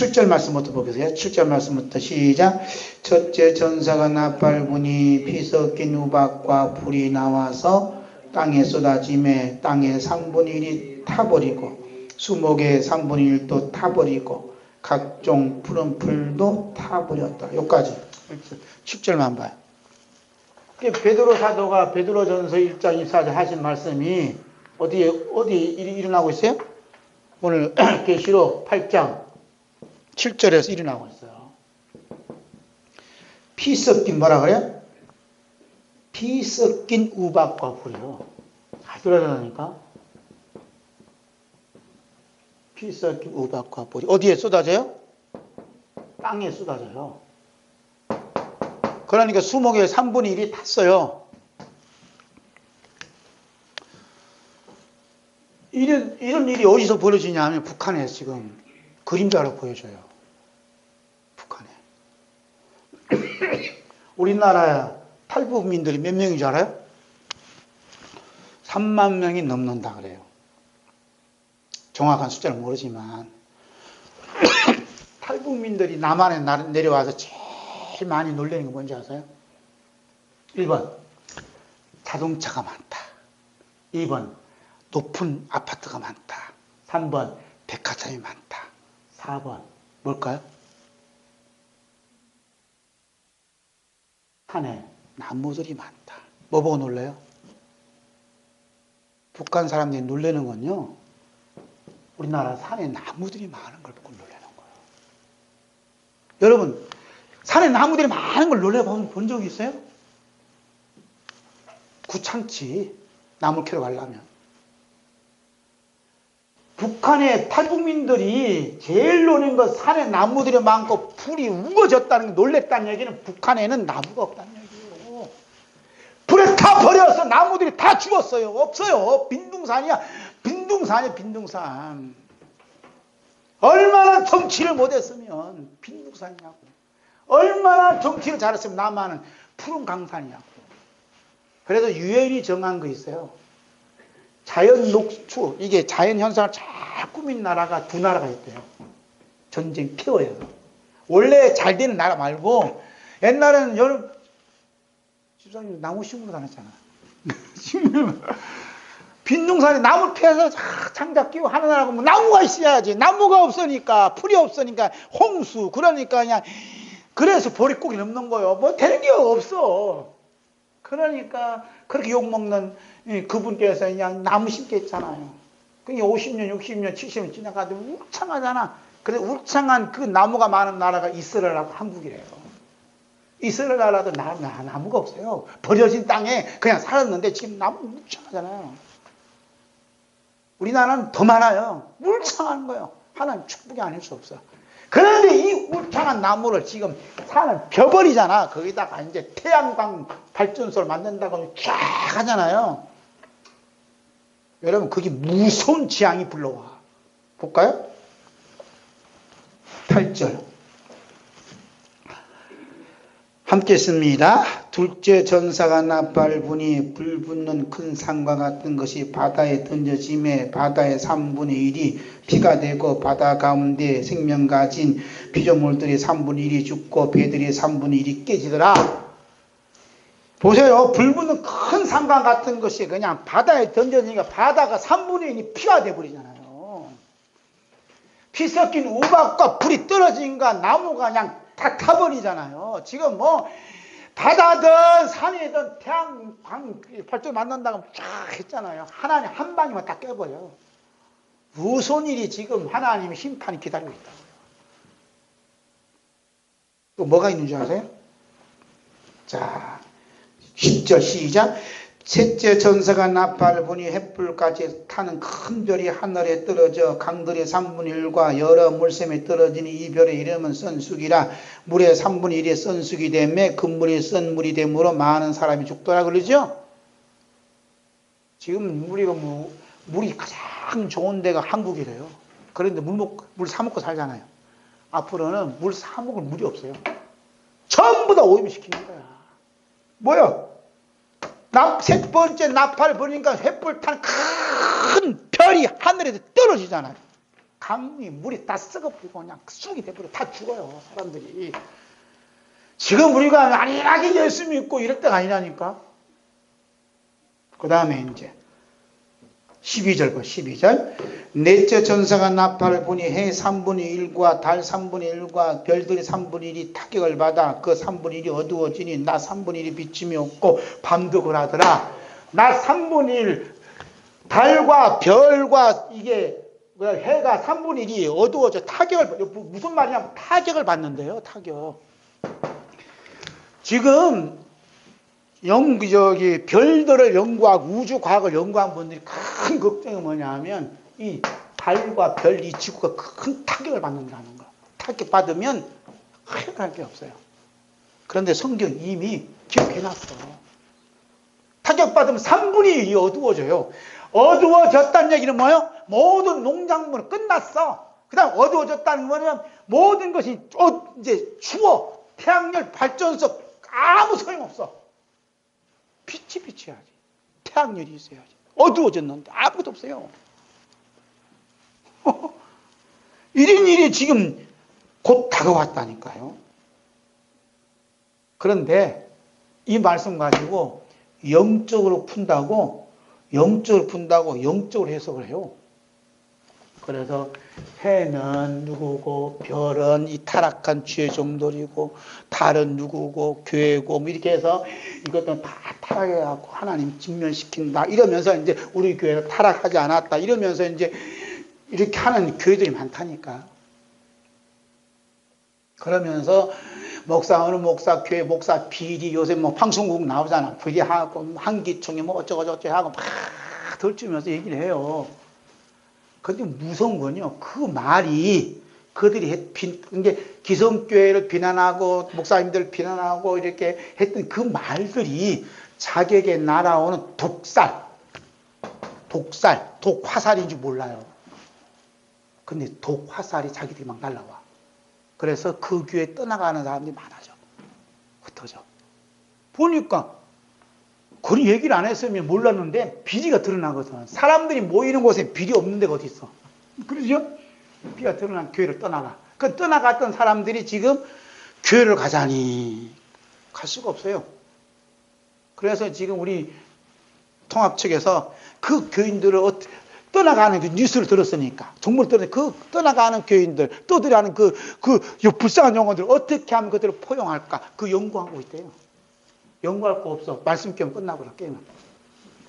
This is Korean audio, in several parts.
7절 말씀부터 보겠어요. 7절 말씀부터 시작. 첫째 전사가 나팔분이 피 섞인 우박과 불이 나와서 땅에 쏟아짐에 땅의 3분의 1이 타버리고 수목의 3분의 1도 타버리고 각종 푸른 풀도 타버렸다. 여기까지 10절만 봐요. 베드로 사도가 베드로 전서 1장 24절 하신 말씀이 어디에 어디 일- 일어나고 있어요? 오늘 계시록 8장 7절에서 일어나고 있어요. 피 섞인 뭐라 그래요? 피 섞인 우박과 불이요. 잘 들어다니까. 피 섞인 우박과 불이 어디에 쏟아져요? 땅에 쏟아져요. 그러니까 수목의 3분의 1이 탔어요. 이런, 이런 일이 어디서 벌어지냐 하면 북한에 지금 그림자로 보여줘요. 북한에. 우리나라 탈북민들이 몇 명인 줄 알아요? 3만 명이 넘는다 그래요. 정확한 숫자는 모르지만 탈북민들이 남한에 나- 내려와서 제일 많이 놀라는 게 뭔지 아세요? 1번 자동차가 많다. 2번 높은 아파트가 많다. 3번 백화점이 많다. 4번 뭘까요? 산에 나무들이 많다. 뭐 보고 놀래요? 북한 사람들이 놀라는 건요. 우리나라 산에 나무들이 많은 걸 보고 놀라는 거예요. 여러분, 산에 나무들이 많은 걸 놀래본 본적 있어요? 구창치 나무 캐러 가려면. 북한의 탈북민들이 제일 노는 건 산에 나무들이 많고 풀이 우거졌다는 게 놀랬다는 얘기는 북한에는 나무가 없다는 얘기예요. 불에 다 버려서 나무들이 다 죽었어요. 없어요. 빈둥산이야. 빈둥산이야, 빈둥산. 얼마나 정치를 못했으면 빈둥산이냐고. 얼마나 정치를 잘했으면 남한은 푸른 강산이냐고. 그래서 유엔이 정한 거 있어요. 자연 녹수, 이게 자연 현상을 잘 꾸민 나라가 두 나라가 있대요. 전쟁 피워요. 원래 잘 되는 나라 말고 옛날에는 여름 집사님 나무 심으러 다녔잖아. 심으면 빈둥산에 나무 패서 장작 끼고 하는 나라고 뭐 나무가 있어야지. 나무가 없으니까 풀이 없으니까 홍수 그러니까 그냥 그래서 보릿고기 넘는 거요. 뭐 되는 게 없어. 그러니까 그렇게 욕먹는 이 그분께서 그냥 나무. 그게 50년, 60년, 70년 지나가도 울창하잖아. 근데 울창한 그 나무가 많은 나라가 이스라엘하고 한국이래요. 이스라엘 나라도 나, 나, 나무가 없어요. 버려진 땅에 그냥 살았는데 지금 나무 울창하잖아요. 우리나라는 더 많아요. 울창한 거예요. 하나님 축복이 아닐 수 없어. 그런데 이 울창한 나무를 지금 산을 벼버리잖아. 거기다가 이제 태양광 발전소를 만든다고 쫙 하잖아요. 여러분, 그게 무서운 지향이 불러와. 볼까요? 8절. 함께 씁니다. 둘째 전사가 나팔분이 불 붙는 큰 산과 같은 것이 바다에 던져짐에 바다의 3분의 1이 피가 되고 바다 가운데 생명 가진 피조물들이 3분의 1이 죽고 배들이 3분의 1이 깨지더라. 보세요. 불 붙는 큰 산과 같은 것이 그냥 바다에 던져지니까 바다가 3분의 1이 피가 돼버리잖아요. 피 섞인 우박과 불이 떨어지니까 나무가 그냥 다 타버리잖아요. 지금 뭐 바다든 산이든 태양 광 발전 만난다고 쫙 했잖아요. 하나님 한 방이면 다 깨버려. 무슨 일이 지금 하나님의 심판이 기다리고 있다고요. 또 뭐가 있는 줄 아세요? 자, 10절 시작. 셋째 전사가 나팔을 보니 햇불까지 타는 큰 별이 하늘에 떨어져 강들의 3분의 1과 여러 물샘에 떨어지는 이 별의 이름은 선숙이라 물의 3분의 1이 선숙이 되매 금물이 썬물이 되므로 많은 사람이 죽더라 그러죠? 지금 우리가 뭐, 물이 가장 좋은 데가 한국이래요. 그런데 물, 먹, 물 사먹고 살잖아요. 앞으로는 물 사먹을 물이 없어요. 전부 다 오염시키는 거야. 뭐야? 나, 세 번째 나팔 보니까 횃불 탄 큰 별이 하늘에서 떨어지잖아요. 강이 물이 다 썩어버리고 그냥 쑥이 돼버려. 다 죽어요 사람들이. 지금 우리가 안일하게 예수 믿고 이럴 때가 아니라니까. 그 다음에 이제 12절 봐 12절. 넷째 전사가 나팔을 보니 해 3분의 1과 달 3분의 1과 별들이 3분의 1이 타격을 받아 그 3분의 1이 어두워지니 나 3분의 1이 비침이 없고 밤도 그러더라. 나 3분의 1 달과 별과 이게 해가 3분의 1이 어두워져 타격을 무슨 말이냐면 타격을 받는데요 타격. 지금 연 저기 별들을 연구하고 우주 과학을 연구한 분들이 큰 걱정이 뭐냐면 이 달과 별 이 지구가 큰 타격을 받는다는 거. 타격 받으면 하여갈 게 없어요. 그런데 성경 이미 기록해놨어. 타격 받으면 3분의 1이 어두워져요. 어두워졌다는 얘기는 뭐예요? 모든 농작물은 끝났어. 그 다음 어두워졌다는 거는 모든 것이 어, 이제 추워. 태양열 발전소 아무 소용없어. 빛이 비쳐야지. 태양열이 있어야지. 어두워졌는데 아무것도 없어요. 이런 일이 지금 곧 다가왔다니까요. 그런데 이 말씀 가지고 영적으로 푼다고, 영적으로 푼다고 영적으로 해석을 해요. 그래서 해는 누구고 별은 이 타락한 죄의 종들이고 달은 누구고 교회고 뭐 이렇게 해서 이것도 다 타락해갖고 하나님 직면시킨다 이러면서 이제 우리 교회는 타락하지 않았다 이러면서 이제 이렇게 하는 교회들이 많다니까. 그러면서 목사 어느 목사 교회 목사 비리 요새 뭐 방송국 나오잖아. 비리하고 한기총이 뭐 어쩌고저쩌고 하고 막 덜주면서 얘기를 해요 근데 무서운 건요, 그 말이 그들이 했, 비, 이게 기성교회를 비난하고 목사님들 비난하고 이렇게 했던 그 말들이 자격에 날아오는 독살, 독살, 독화살인지 몰라요. 근데 독화살이 자기들이 막 날라와. 그래서 그 교회 떠나가는 사람들이 많아져. 흩어져. 보니까 그런 얘기를 안 했으면 몰랐는데 비리가 드러나거든. 사람들이 모이는 곳에 비리 없는 데가 어디 있어? 그러죠? 비가 드러난 교회를 떠나가. 그 떠나갔던 사람들이 지금 교회를 가자니 갈 수가 없어요. 그래서 지금 우리 통합 측에서 그 교인들을 떠나가는 그 뉴스를 들었으니까 정말 떠나 그 떠나가는 교인들 떠들어가는 그그 불쌍한 영혼들 어떻게 하면 그들을 포용할까 그 연구하고 있대요. 연구할 거 없어. 말씀 겸 끝나버려, 게임은.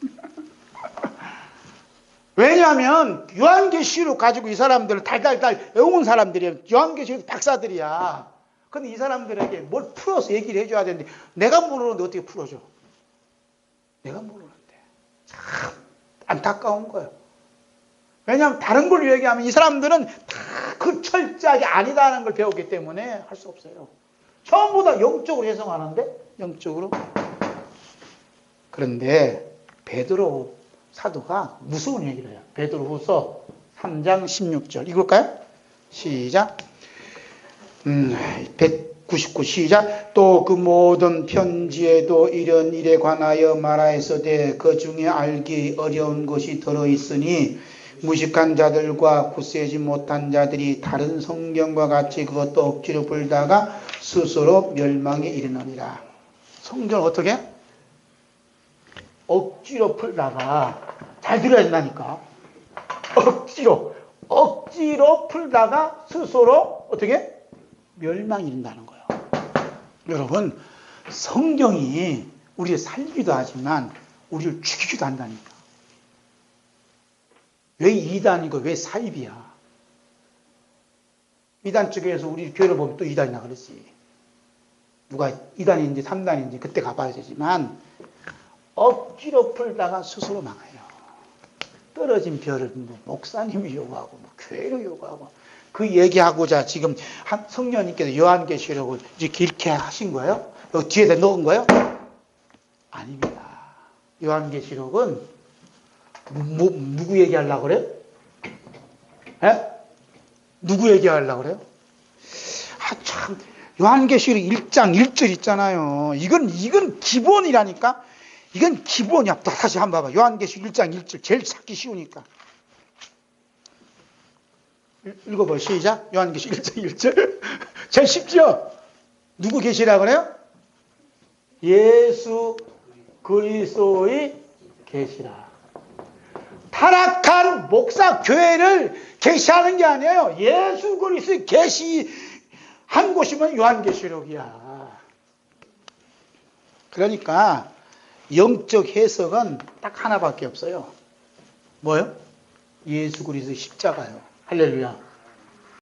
왜냐하면 요한계시록 가지고 이 사람들을 달달달 외운 사람들이야. 요한계시록 박사들이야. 근데 이 사람들에게 뭘 풀어서 얘기를 해줘야 되는데 내가 모르는데 어떻게 풀어줘? 내가 모르는데. 참 안타까운 거예요. 왜냐하면 다른 걸 얘기하면 이 사람들은 다 그 철저하게 아니다는 걸 배웠기 때문에 할 수 없어요. 전부 다 영적으로 해석하는데 영적으로. 그런데 베드로 사도가 무서운 얘기를 해요. 베드로후서 3장 16절. 읽을까요? 시작. 음, 199 시작. 또 그 모든 편지에도 이런 일에 관하여 말하였으되 그 중에 알기 어려운 것이 들어 있으니 무식한 자들과 굳세지 못한 자들이 다른 성경과 같이 그것도 억지로 불다가 스스로 멸망에 이르느니라. 성경 어떻게? 억지로 풀다가 잘 들어야 된다니까. 억지로 억지로 풀다가 스스로 어떻게 멸망이 이른다는 거예요. 여러분 성경이 우리를 살기도 하지만 우리를 죽이기도 한다니까. 왜 이단이고 왜 사입이야? 이단 쪽에서 우리 교회를 보면 또 이단이나 그랬지. 누가 2단인지 3단인지 그때 가봐야 되지만 억지로 풀다가 스스로 망해요. 떨어진 별을 뭐 목사님이 요구하고 뭐 교회로 요구하고 그 얘기하고자 지금 한 성령님께서 요한계시록을 길게 하신 거예요? 여기 뒤에다 넣은 거예요? 아닙니다. 요한계시록은 뭐, 누구 얘기하려고 그래요? 에? 누구 얘기하려고 그래요? 아, 참. 요한계시록 1장 1절 있잖아요. 이건, 이건 기본이라니까? 이건 기본이야. 다시 한번 봐봐. 요한계시록 1장 1절. 제일 찾기 쉬우니까. 읽- 읽어봐 시작 요한계시 1장 1절 잘 쉽죠? 누구 계시라 그래요? 예수 그리스도의 계시라 타락한 목사 교회를 계시하는 게 아니에요 예수 그리스도의 계시 한 곳이면 요한계시록이야. 그러니까 영적 해석은 딱 하나밖에 없어요. 뭐요? 예수 그리스도의 십자가요. 할렐루야